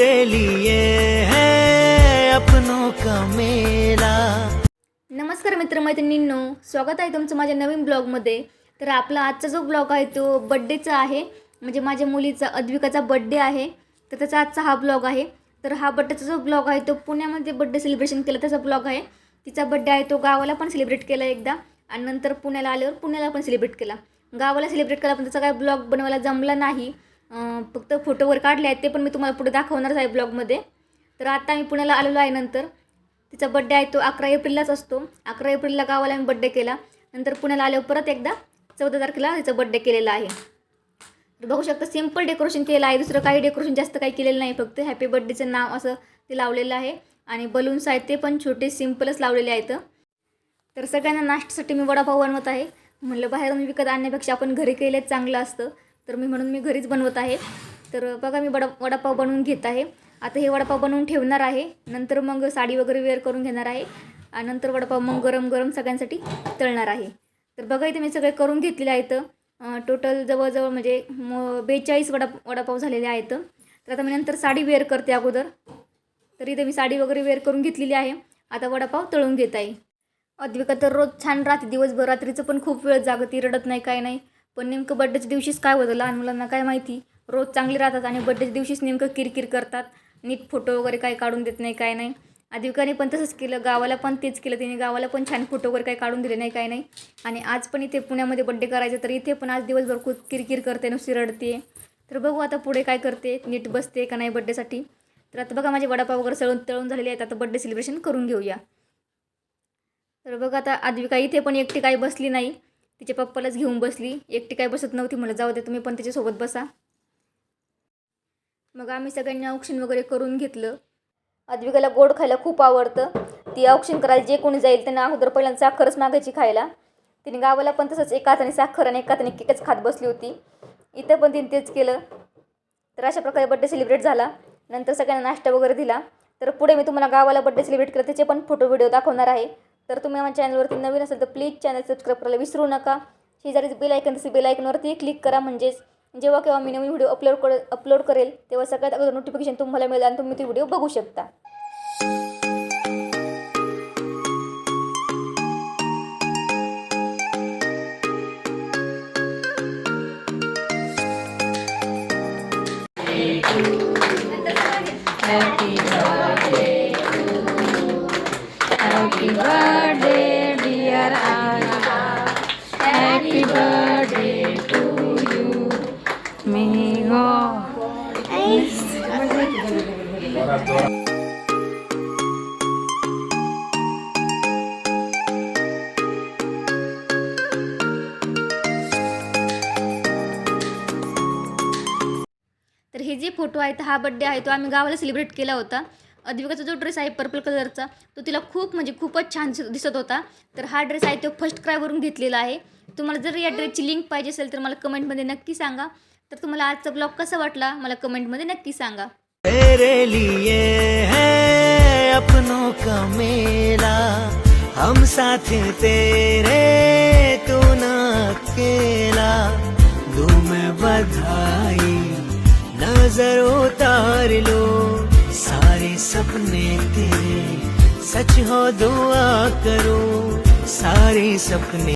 तेरे लिए है अपनों का मेला। नमस्कार मित्रमैत्रिणींनो स्वागत आहे तुमचं माझ्या नवीन ब्लॉगमध्ये. तर आपला आजचा जो ब्लॉग आहे तो बड्डेचा आहे. म्हणजे माझ्या मुलीचा अद्विकाचा बड्डे आहे. तर त्याचा आजचा हा ब्लॉग आहे. तर हा बड्डेचा जो ब्लॉग आहे तो पुण्यामध्ये बड्डे सेलिब्रेशन केला त्याचा ब्लॉग आहे. तिचा बड्डे आहे तो गावाला पण सेलिब्रेट केला एकदा. आणि नंतर पुण्याला आल्यावर पुण्याला पण सेलिब्रेट केला. गावाला सेलिब्रेट केला पण त्याचा काय ब्लॉग बनवायला जमला नाही. फक्त फोटोवर काढले आहेत ते पण मी तुम्हाला पुढे दाखवणारच आहे ब्लॉगमध्ये. तर आता मी पुण्याला आलेलो आहे नंतर. तिचा बड्डे आहे तो अकरा एप्रिललाच असतो. अकरा एप्रिलला गावाला मी बड्डे केला. नंतर पुण्याला आल्यावर परत एकदा चौदा तारखेला तिचा बड्डे केलेला आहे. तर बघू शकता सिंपल डेकोरेशन केलं आहे. दुसरं काही डेकोरेशन जास्त काही केलेलं नाही. फक्त हॅपी बड्डेचं नाव असं ते लावलेलं आहे. आणि बलून्स आहेत ते पण छोटे सिम्पलच लावलेले आहेत. तर सगळ्यांना नाश्त्यासाठी मी वडापाव बनवत आहे. म्हणलं बाहेरून विकत आणण्यापेक्षा आपण घरी केलेच चांगलं असतं. तर मी म्हणून मी घरीच बनवत आहे. तर बघा मी वडा वडापाव बनवून घेत आहे. आता हे वडापाव बनवून ठेवणार आहे. नंतर मग साडी वगैरे वेअर करून घेणार आहे. आणि नंतर वडापाव मग गरम गरम सगळ्यांसाठी तळणार आहे. तर बघा इथे मी सगळे करून घेतलेले आहेत. टोटल जवळजवळ म्हणजे म बेचाळीस वडा वडापाव झालेले आहेत. तर आता मी नंतर साडी वेअर करते अगोदर. तर इथे मी साडी वगैरे वेअर करून घेतलेली आहे. आता वडापाव तळून घेत आहे. अद्विका तर रोज छान राहते दिवसभर रात्रीचं पण खूप वेळ जागती रडत नाही काय नाही. पण नेमकं बड्डेच्या दिवशीच काय होतं? लहान मुलांना काय माहिती? रोज चांगली राहतात आणि बड्डेच्या दिवशीच नेमकं किरकिर करतात. नीट फोटो वगैरे काय काढून देत नाही काय नाही. अद्विकाने पण तसंच केलं. गावाला पण तेच केलं. तिने गावाला पण छान फोटो वगैरे काही काढून दिले नाही काय नाही. आणि आज पण इथे पुण्यामध्ये बड्डे करायचा तर इथे पण आज दिवसभर खूप किरकिर करते नुसती रडते. तर बघू आता पुढे काय करते नीट बसते का नाही बड्डेसाठी तर आता बघा माझे वडापाव वगैरे सळून तळून झालेले आहेत. आता बड्डे सेलिब्रेशन करून घेऊया. तर बघा आता आदविका इथे पण एकटी काही बसली नाही. तिच्या पप्पालाच घेऊन बसली. एकटी काय बसत नव्हती. मला जाऊ दे तुम्ही पण तिच्यासोबत बसा. मग आम्ही सगळ्यांनी औक्षण वगैरे करून घेतलं. अद्विकाला गोड खायला खूप आवडतं. ती औक्षण करायला जे कोणी जाईल त्यांना अगोदर पहिल्यांदा साखरच मागायची खायला. तिने गावाला पण तसंच एका हाताने साखर आणि एका हाताने केकच खात बसली होती. इथं पण तिने तेच केलं. तर अशा प्रकारे बड्डे सेलिब्रेट झाला. नंतर सगळ्यांना नाश्ता वगैरे दिला. तर पुढे मी तुम्हाला गावाला बड्डे सेलिब्रेट केला त्याचे पण फोटो व्हिडिओ दाखवणार आहे. तर तुम्ही माझ्या चॅनलवरती नवीन असेल तर प्लीज चॅनल सबस्क्राईब करायला विसरू नका. शेजारीच बेल ऐकन तसे बेल ऐकनवरती क्लिक करा. म्हणजेच जेव्हा केव्हा मी नवीन व्हिडिओ अपलोड कर अपलोड करेल तेव्हा सगळ्यात अगोदर नोटिफिकेशन तुम्हाला मिळेल आणि तुम्ही ती व्हिडिओ बघू शकता. Happy birthday, फोटो आहे तर फोटो आहेत हा बड्डे आहे तो आम्ही गावाला सेलिब्रेट केला होता. अद्विकाचा जो ड्रेस आहे पर्पल कलरचा तो तिला खूप म्हणजे खूपच छान दिसत होता. तर हा ड्रेस आहे तो फर्स्ट क्रायवरून घेतलेला आहे. तुम्हाला जर या ड्रेसची लिंक पाहिजे असेल तर मला कमेंटमध्ये नक्की सांगा. तर तुम्हाला आजचा ब्लॉग कसा वाटला मला कमेंटमध्ये नक्की सांगा. तेरे लिए है अपनों का मेला हम साथ तेरे तू न अकेला। मैं बधाई नजर उतार लो सारे सपने तेरे। सच हो दुआ करो सारे सपने